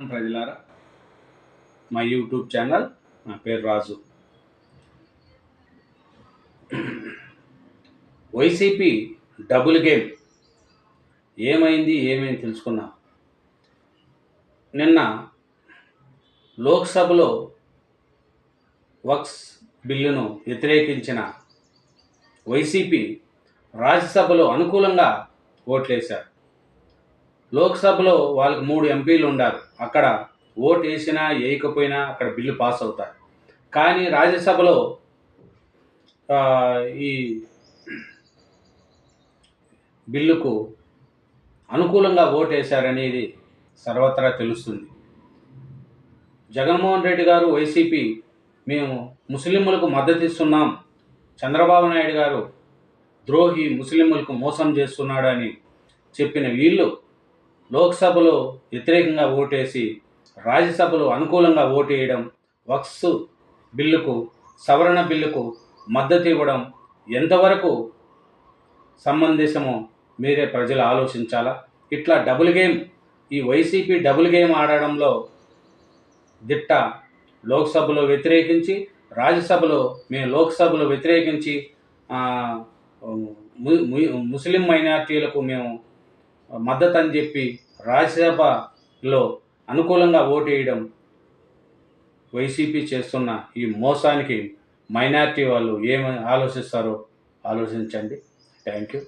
ప్రజలారా. మా YouTube channel నా పేరు రాజు. YCP double game. ఏమైంది ఏమైంది తెలుసుకున్నాం నిన్న లోక్సభలో వక్స్ బిల్లును వ్యతిరేకించిన వైసీపీ రాజ్యసభలో అనుకూలంగా ఓట్లేశారు. లోక్సభలో వాళ్ళకి మూడు ఎంపీలు ఉండారు. అక్కడ ఓటు వేసినా వేయకపోయినా అక్కడ బిల్లు పాస్ అవుతారు కానీ రాజ్యసభలో ఈ బిల్లుకు అనుకూలంగా ఓటు వేశారనేది సర్వత్రా తెలుస్తుంది. జగన్మోహన్ రెడ్డి గారు వైసీపీ మేము ముస్లింలకు మద్దతు ఇస్తున్నాం. చంద్రబాబు నాయుడు గారు ద్రోహి ముస్లింలకు మోసం చేస్తున్నాడని చెప్పిన వీళ్ళు లోక్సభలో వ్యతిరేకంగా ఓటేసి రాజ్యసభలో అనుకూలంగా ఓటు వేయడం వక్స్ బిల్లుకు సవరణ బిల్లుకు మద్దతు ఇవ్వడం ఎంతవరకు సంబంధించమో మీరే ప్రజలు ఆలోచించాలా? ఇట్లా డబుల్ గేమ్ ఈ వైసీపీ డబుల్ గేమ్ ఆడడంలో దిట్ట లోక్సభలో వ్యతిరేకించి రాజ్యసభలో మేము లోక్సభలో వ్యతిరేకించి ముస్లిం మైనార్టీలకు మేము మద్దతు అని చెప్పి రాజ్యసభలో అనుకూలంగా ఓటు వేయడం వైసీపీ చేస్తున్న ఈ మోసానికి మైనార్టీ వాళ్ళు ఏమి ఆలోచిస్తారో ఆలోచించండి. Thank you.